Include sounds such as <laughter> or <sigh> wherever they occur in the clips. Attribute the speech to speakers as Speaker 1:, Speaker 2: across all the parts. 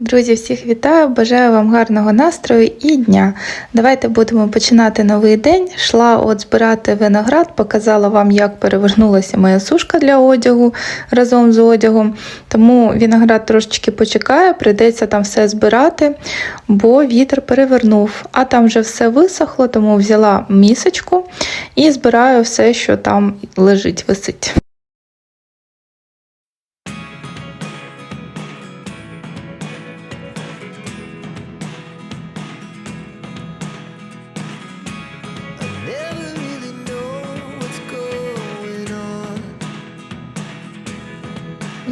Speaker 1: Друзі, всіх вітаю! Бажаю вам гарного настрою і дня. Давайте будемо починати новий день. Шла от збирати виноград, показала вам, як перевернулася моя сушка для одягу разом з одягом. Тому виноград трошечки почекає, прийдеться там все збирати, бо вітер перевернув. А там вже все висохло, тому взяла місочку і збираю все, що там лежить, висить.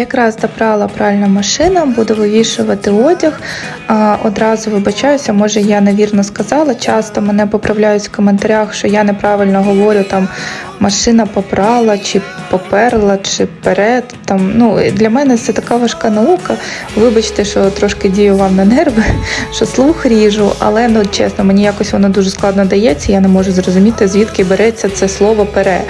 Speaker 1: Якраз добрала пральна машина, буду вивішувати одяг. Одразу вибачаюся, може я невірно сказала. Часто мене поправляють в коментарях, що я неправильно говорю там машина попрала, чи поперла, чи перед. Там, ну, для мене це така важка наука. Вибачте, що трошки дію вам на нерви, <laughs> що слух ріжу, але ну чесно, мені якось воно дуже складно дається. Я не можу зрозуміти, звідки береться це слово пере.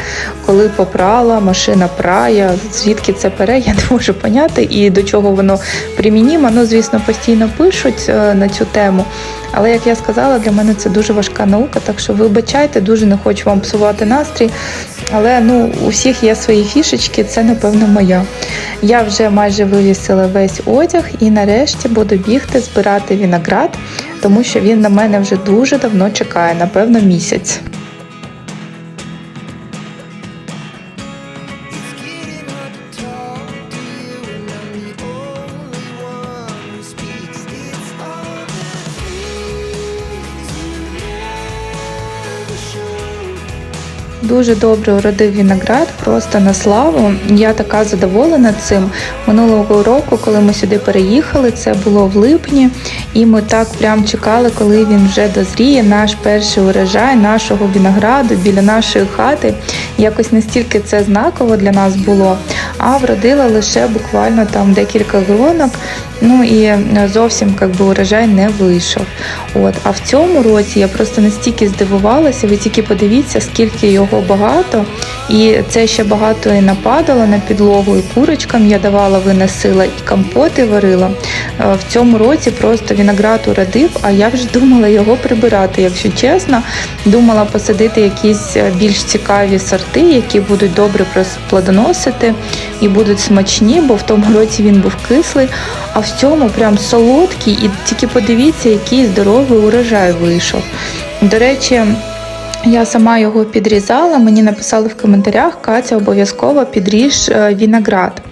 Speaker 1: Коли попрала, машина прає, звідки це пере, я <laughs> не можу поняти і до чого воно примінімо. Ну, звісно, постійно пишуть е, на цю тему. Але як я сказала, для мене це дуже важка наука, так що вибачайте, дуже не хочу вам псувати настрій. Але ну у всіх є свої фішечки, це напевно моя. Я вже майже вивісила весь одяг і нарешті буду бігти збирати віноград, тому що він на мене вже дуже давно чекає, напевно, місяць. Дуже добре уродив виноград, просто на славу. Я така задоволена цим. Минулого року, коли ми сюди переїхали, це було в липні, і ми так прям чекали, коли він вже дозріє, наш перший урожай нашого винограду біля нашої хати. Якось настільки це знаково для нас було. А вродила лише буквально там декілька гронок. Ну і зовсім як би, урожай не вийшов. От. А в цьому році я просто настільки здивувалася, ви тільки подивіться, скільки його багато. І це ще багато і нападало на підлогу, і курочкам я давала, виносила, і компоти варила. Е, В цьому році просто виноград уродив, а я вже думала його прибирати, якщо чесно. Думала посадити якісь е, більш цікаві сорти, які будуть добре плодоносити і будуть смачні, бо в тому році він був кислий. А в цьому прям солодкий, і тільки подивіться, який здоровий урожай вийшов. До речі, я сама його підрізала. Мені написали в коментарях, Катя обов'язково підріж е, виноград.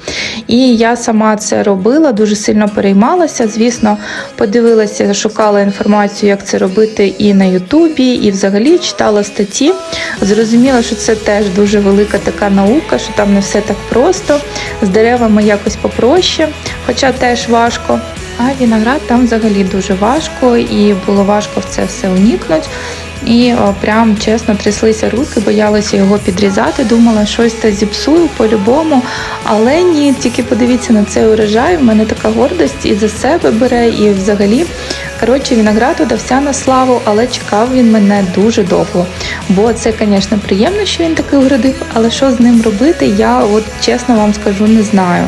Speaker 1: І я сама це робила, дуже сильно переймалася. Звісно, подивилася, шукала інформацію, як це робити і на Ютубі, і взагалі читала статті. Зрозуміла, що це теж дуже велика така наука, що там не все так просто. З деревами якось попроще, хоча теж важко. А виноград там взагалі дуже важко, і було важко в це все унікнути. І прям чесно тряслися руки, боялася його підрізати. Думала, щось та зіпсую по-любому. Але ні, тільки подивіться на цей урожай. В мене така гордость і за себе бере, і взагалі. Коротше, виноград удався на славу, але чекав він мене дуже довго. Бо це, звісно, приємно, що він такий уродив, але що з ним робити, я от чесно вам скажу, не знаю.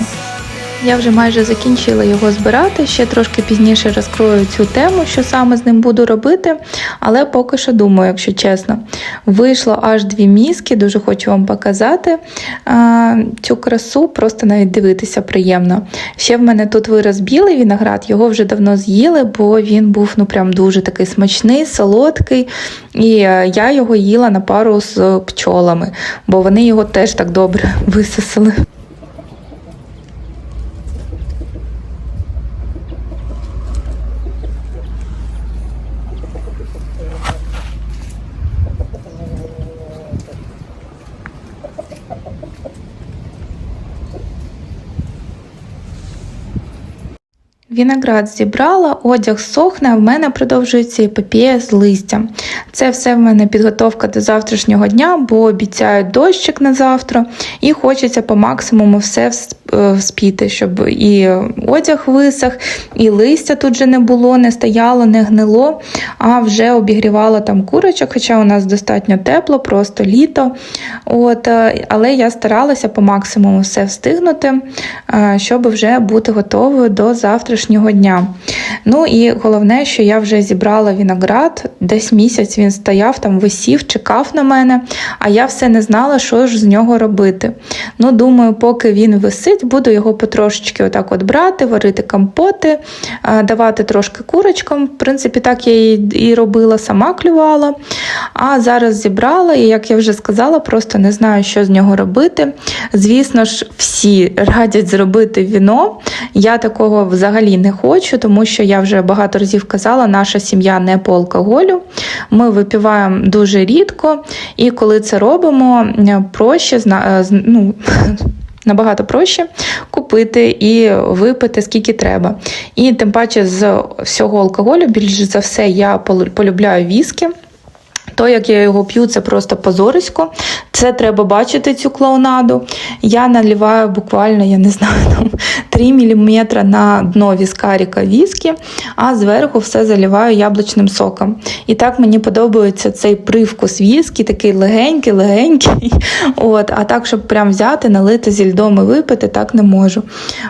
Speaker 1: Я вже майже закінчила його збирати. Ще трошки пізніше розкрою цю тему, що саме з ним буду робити. Але поки що думаю, якщо чесно. Вийшло аж дві мізки, дуже хочу вам показати цю красу, просто навіть дивитися приємно. Ще в мене тут вирос білий виноград, його вже давно з'їли, бо він був ну прям дуже такий смачний, солодкий. І е, я його їла на пару з пчолами, бо вони його теж так добре <laughs> висосали. Віноград зібрала, одяг сохне, в мене продовжується епопія з листям. Це все в мене підготовка до завтрашнього дня, бо обіцяють дощик на завтра, і хочеться по максимуму все е, щоб і одяг висох, і листя тут же не було, не стояло, не гнило, а вже обігрівала там курочок, хоча у нас достатньо тепло, просто літо. От, е, але я старалася по максимуму все встигнути, е, щоб вже бути готовою до завтрашнього дня. Ну і головне, що я вже зібрала виноград, десь місяць він стояв, там висів, чекав на мене, а я все не знала, що ж з нього робити. Ну, думаю, поки він висить, буду його потрошечки отак от брати, варити компоти, давати трошки курочкам. В принципі, так я і, робила, сама клювала. А зараз зібрала, і як я вже сказала, просто не знаю, що з нього робити. Звісно ж, всі радять зробити віно. Я такого взагалі не хочу, тому що я вже багато разів казала, наша сім'я не по алкоголю. Ми випиваємо дуже рідко, і коли це робимо, проще ну, <laughs> Набагато проще купити і випити скільки треба. І тим паче з всього алкоголю, більш за все, я полю- полюбляю віскі. То, як я його п'ю, це просто позорисько. Це треба бачити цю клоунаду. Я наливаю буквально, я не знаю, там 3 мм на дно віскаріка віскі, а зверху все заливаю яблучним соком. І так мені подобається цей привкус віскі, такий легенький, легенький. <laughs> От, а так, щоб прям взяти, налити зі льдом і випити, так не можу.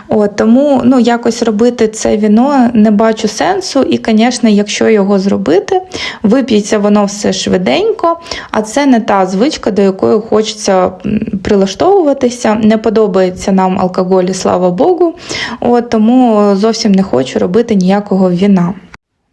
Speaker 1: От, тому ну, якось робити це віно не бачу сенсу. І, звісно, якщо його зробити, вип'ється воно все швиденько, а це не та звичка, до якої хочеться прилаштовуватися. Не подобається нам алкоголь, слава Богу. От, тому зовсім не хочу робити ніякого віна.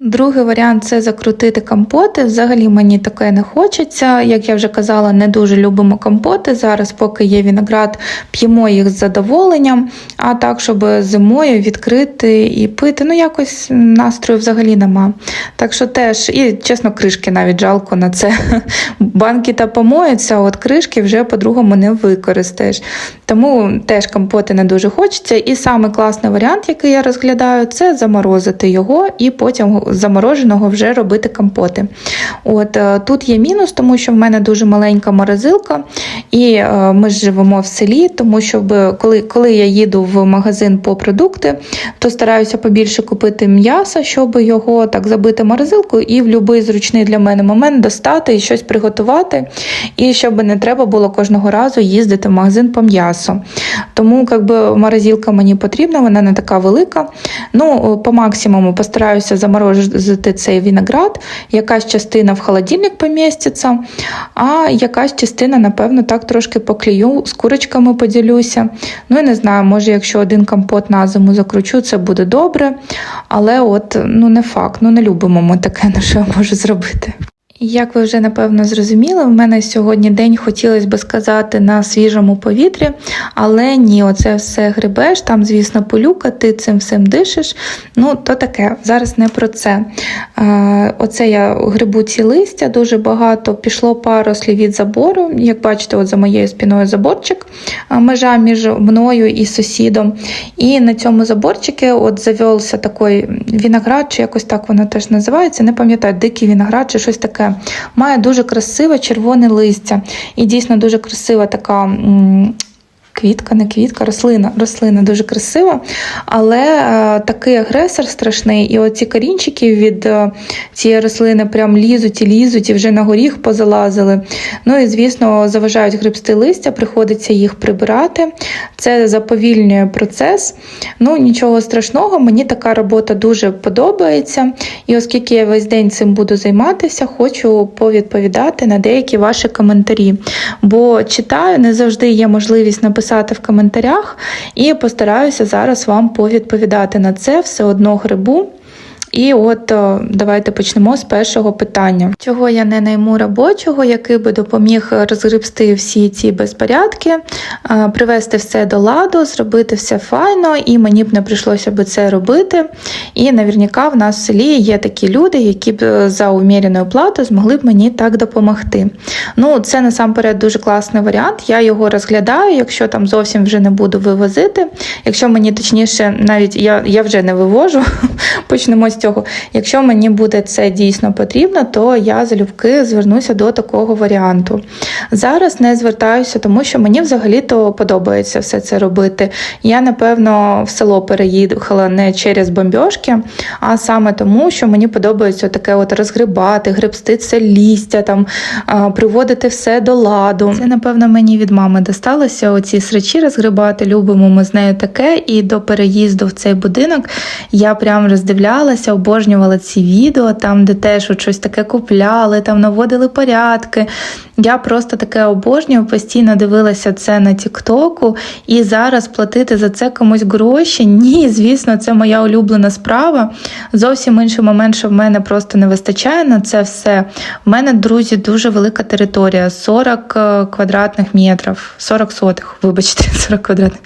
Speaker 1: Другий варіант це закрутити компоти. Взагалі мені таке не хочеться. Як я вже казала, не дуже любимо компоти. Зараз, поки є виноград, п'ємо їх з задоволенням. А так, щоб зимою відкрити і пити, ну якось настрою взагалі нема. Так що теж, і чесно, кришки навіть жалко на це. <laughs> Банки та помоються, а от кришки вже по-другому не використаєш. Тому теж компоти не дуже хочеться. І саме класний варіант, який я розглядаю, це заморозити його і потім замороженого вже робити компоти. От е, Тут є мінус, тому що в мене дуже маленька морозилка, і е, ми ж живемо в селі, тому що коли, коли я їду в магазин по продукти, то стараюся побільше купити м'яса, щоб його так забити морозилку і в будь-який зручний для мене момент достати і щось приготувати, і щоб не треба було кожного разу їздити в магазин по м'ясу. Тому якби морозилка мені потрібна, вона не така велика. Ну, по максимуму постараюся заморозити цей виноград, якась частина в холодильник поміститься, а якась частина, напевно, так трошки поклію, з курочками поділюся. Ну, і не знаю, може, якщо один компот на зиму закручу, це буде добре. Але от ну не факт, ну не любимо ми таке, <laughs> на що я можу зробити. Як ви вже напевно зрозуміли, в мене сьогодні день хотілося би сказати на свіжому повітрі, але ні, оце все грибеш, там, звісно, полюка, ти цим всім дишиш. Ну, то таке, зараз не про це. Оце я грибу ці листя, дуже багато пішло парослів від забору. Як бачите, от за моєю спіною заборчик, межа між мною і сусідом. І на цьому заборчику от завелся такий виноград, чи якось так воно теж називається. Не пам'ятаю, дикий виноград чи щось таке. Має дуже красиве червоне листя. І дійсно дуже красива така. Квітка, не квітка, рослина, рослина дуже красива, але е, такий агресор страшний, і оці корінчики від е, цієї рослини прям лізуть і лізуть, і вже на горіх позалазили. Ну і звісно, заважають грибсти листя, приходиться їх прибирати. Це заповільнює процес. Ну нічого страшного, мені така робота дуже подобається. І оскільки я весь день цим буду займатися, хочу повідповідати на деякі ваші коментарі. Бо читаю, не завжди є можливість написати в коментарях, і постараюся зараз вам повідповідати на це все одно грибу. І от е, давайте почнемо з першого питання. Чого я не найму робочого, який би допоміг розгребсти всі ці безпорядки, е, привести все до ладу, зробити все файно, і мені б не прийшлося би це робити. І наверняка в нас в селі є такі люди, які б е, за уміреною плату змогли б мені так допомогти. Ну, це насамперед дуже класний варіант. Я його розглядаю, якщо там зовсім вже не буду вивозити. Якщо мені точніше, навіть я, я вже не вивожу, <laughs> почнемо з цього. Якщо мені буде це дійсно потрібно, то я залюбки звернуся до такого варіанту. Зараз не звертаюся, тому що мені взагалі-то подобається все це робити. Я, напевно, в село переїхала не через бомбьошки, а саме тому, що мені подобається таке от розгрібати, гребсти це лістя, там, приводити все до ладу. Це, напевно, мені від мами досталося. Оці срачі розгрібати. Любимо ми з нею таке. І до переїзду в цей будинок я прям роздивлялася, обожнювала ці відео, там, де теж от щось таке купляли, там наводили порядки. Я просто таке обожнюю, постійно дивилася це на Тіктоку, і зараз платити за це комусь гроші. <laughs> Ні, звісно, це моя улюблена справа. Зовсім інший момент, що в мене просто не вистачає на це все. У мене, друзі, дуже велика територія 40 е, квадратних метрів, 40 сотих, вибачте, <laughs> 40 квадратних,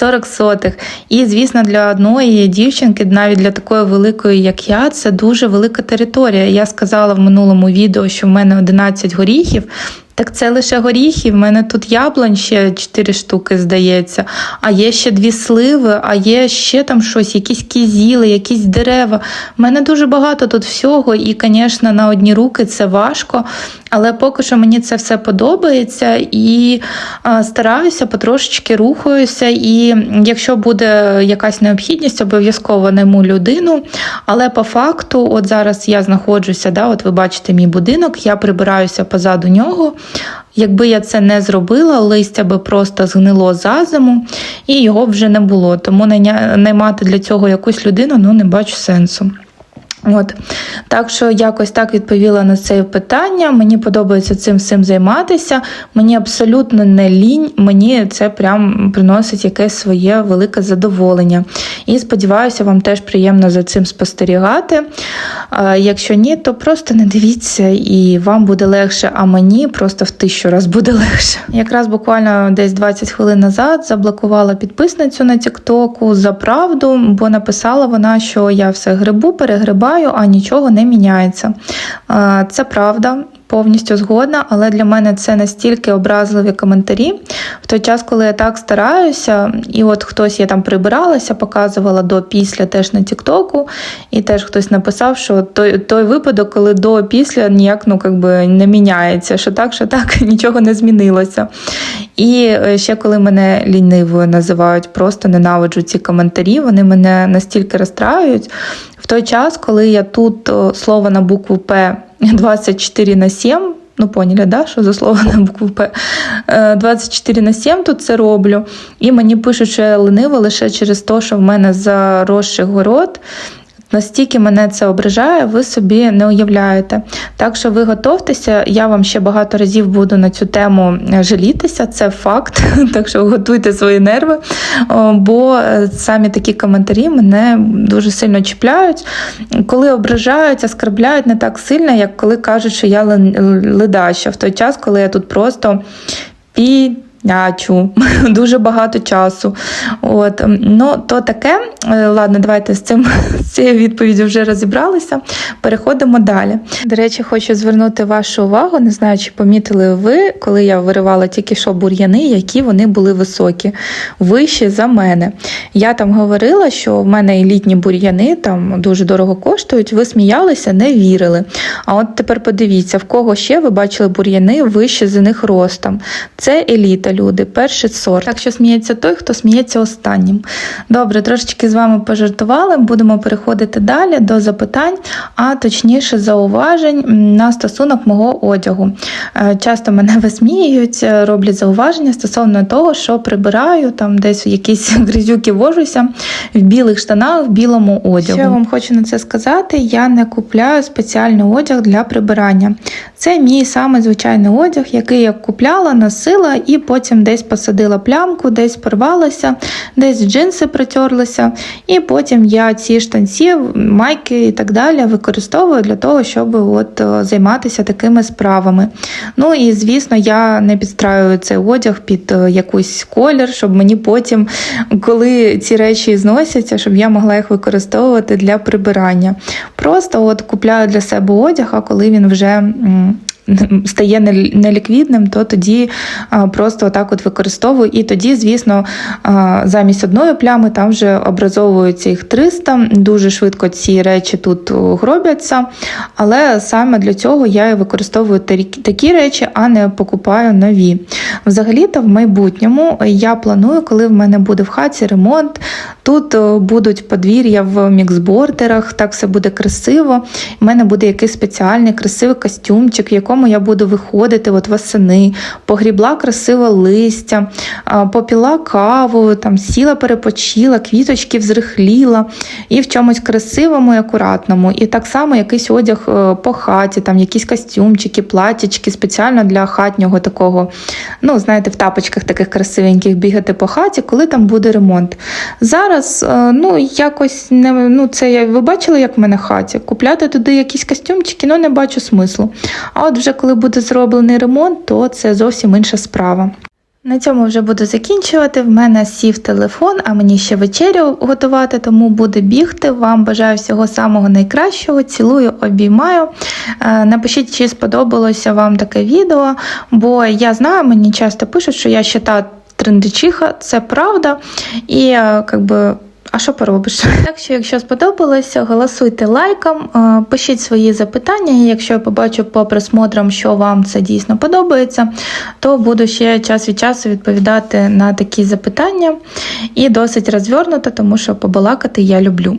Speaker 1: 40 сотих. І, звісно, для одної дівчинки, навіть для такої великої, як я, це дуже велика територія. Я сказала в минулому відео, що в мене 11 горіхів. Так це лише горіхи. В мене тут яблунь ще 4 штуки, здається. А є ще дві сливи, а є ще там щось, якісь кізіли, якісь дерева. У мене дуже багато тут всього, і, звісно, на одні руки це важко. Але поки що мені це все подобається і стараюся, потрошечки рухаюся. І якщо буде якась необхідність, обов'язково найму людину. Але по факту, от зараз я знаходжуся, да, от ви бачите мій будинок, я прибираюся позаду нього. Якби я це не зробила, листя би просто згнило за зиму і його б вже не було. Тому наймати для цього якусь людину ну, не бачу сенсу. От так що якось так відповіла на це питання. Мені подобається цим всім займатися. Мені абсолютно не лінь, мені це прям приносить якесь своє велике задоволення. І сподіваюся, вам теж приємно за цим спостерігати. Якщо ні, то просто не дивіться і вам буде легше, а мені просто в тисячу раз буде легше. Якраз буквально десь 20 хвилин назад заблокувала підписницю на Тіктоку за правду, бо написала вона, що я все грибу, перегрибаю, а нічого не міняється. Це правда. Повністю згодна, але для мене це настільки образливі коментарі. В той час, коли я так стараюся, і от хтось я там прибиралася, показувала до після теж на Тіктоку, і теж хтось написав, що той той випадок, коли до після ніяк ну, би не міняється, що так, що так, <laughs> нічого не змінилося. І е, ще коли мене лінивою називають, просто ненавиджу ці коментарі, вони мене настільки розстраюють. В той час, коли я тут слово на букву П 24 на 7, ну поняли, да, що за слово на букву П, Е, 24 на 7 тут це роблю, і мені пишуть, що я ленива лише через те, що в мене заросший город. Настільки мене це ображає, ви собі не уявляєте. Так що ви готовтеся, я вам ще багато разів буду на цю тему жалітися, це факт. <laughs> Так що готуйте свої нерви, бо е, самі такі коментарі мене дуже сильно чіпляють. Коли ображають, оскарбляють не так сильно, як коли кажуть, що я ледаща в той час, коли я тут просто пі. Ячу, <laughs> дуже багато часу. От, ну, то таке. Е, Ладно, давайте з цим <laughs> з цією відповіддю вже розібралися. Переходимо далі. До речі, хочу звернути вашу увагу. Не знаю, чи помітили ви, коли я виривала тільки що бур'яни, які вони були високі, вищі за мене. Я там говорила, що в мене елітні бур'яни там дуже дорого коштують. Ви сміялися, не вірили. А от тепер подивіться, в кого ще ви бачили бур'яни вище за них ростом. Це еліта, люди, перший сорт. Так що сміється той, хто сміється останнім. Добре, трошечки з вами пожартували. Будемо переходити далі до запитань, а точніше зауважень на стосунок мого одягу. Е, Часто мене <laughs> висміюють, е, роблять зауваження стосовно того, що прибираю там десь якісь <laughs> грязюки вожуся в білих штанах, в білому одягу. Що я вам хочу на це сказати, я не купляю спеціальний одяг для прибирання. Це мій самий звичайний одяг, який я купляла, носила і потім десь посадила плямку, десь порвалася, десь джинси притерлися. І потім я ці штанці, майки і так далі використовую для того, щоб от е, займатися такими справами. Ну і звісно, я не підстраюю цей одяг під е, якийсь колір, щоб мені потім, коли ці речі зносяться, щоб я могла їх використовувати для прибирання. Просто от купляю для себе одяг, а коли він вже. Стає неліквідним, то тоді просто отак от використовую. І тоді, звісно, замість одної плями там вже образовується їх 300. Дуже швидко ці речі тут о, гробяться. Але саме для цього я використовую такі речі, а не покупаю нові. Взагалі-то в майбутньому я планую, коли в мене буде в хаті ремонт. Тут будуть подвір'я в міксбордерах, так все буде красиво. У мене буде якийсь спеціальний красивий костюмчик, в якому я буду виходити от восени, погрібла красиво листя, попіла каву, там сіла, перепочила, квіточки взрихліла і в чомусь красивому і акуратному. І так само якийсь одяг е, по хаті, там якісь костюмчики, платічки спеціально для хатнього такого, ну, знаєте, в тапочках таких красивеньких бігати по хаті, коли там буде ремонт. Зараз, е, ну, якось не ну, це я ви бачили, як в мене хаті. Купляти туди якісь костюмчики, ну не бачу смислу. А от вже коли буде зроблений ремонт, то це зовсім інша справа. На цьому вже буду закінчувати. В мене сів телефон, а мені ще вечерю готувати, тому буду бігти. Вам бажаю всього самого найкращого. Цілую, обіймаю. Е, Напишіть, чи сподобалося вам таке відео, бо я знаю, мені часто пишуть, що я ще та трендичиха, це правда. І е, как би. А що поробиш? <laughs> Так що, якщо сподобалося, голосуйте лайком, е, пишіть свої запитання. І якщо я побачу по просмотрам, що вам це дійсно подобається, то буду ще час від часу відповідати на такі запитання. І досить розвернуто, тому що побалакати я люблю.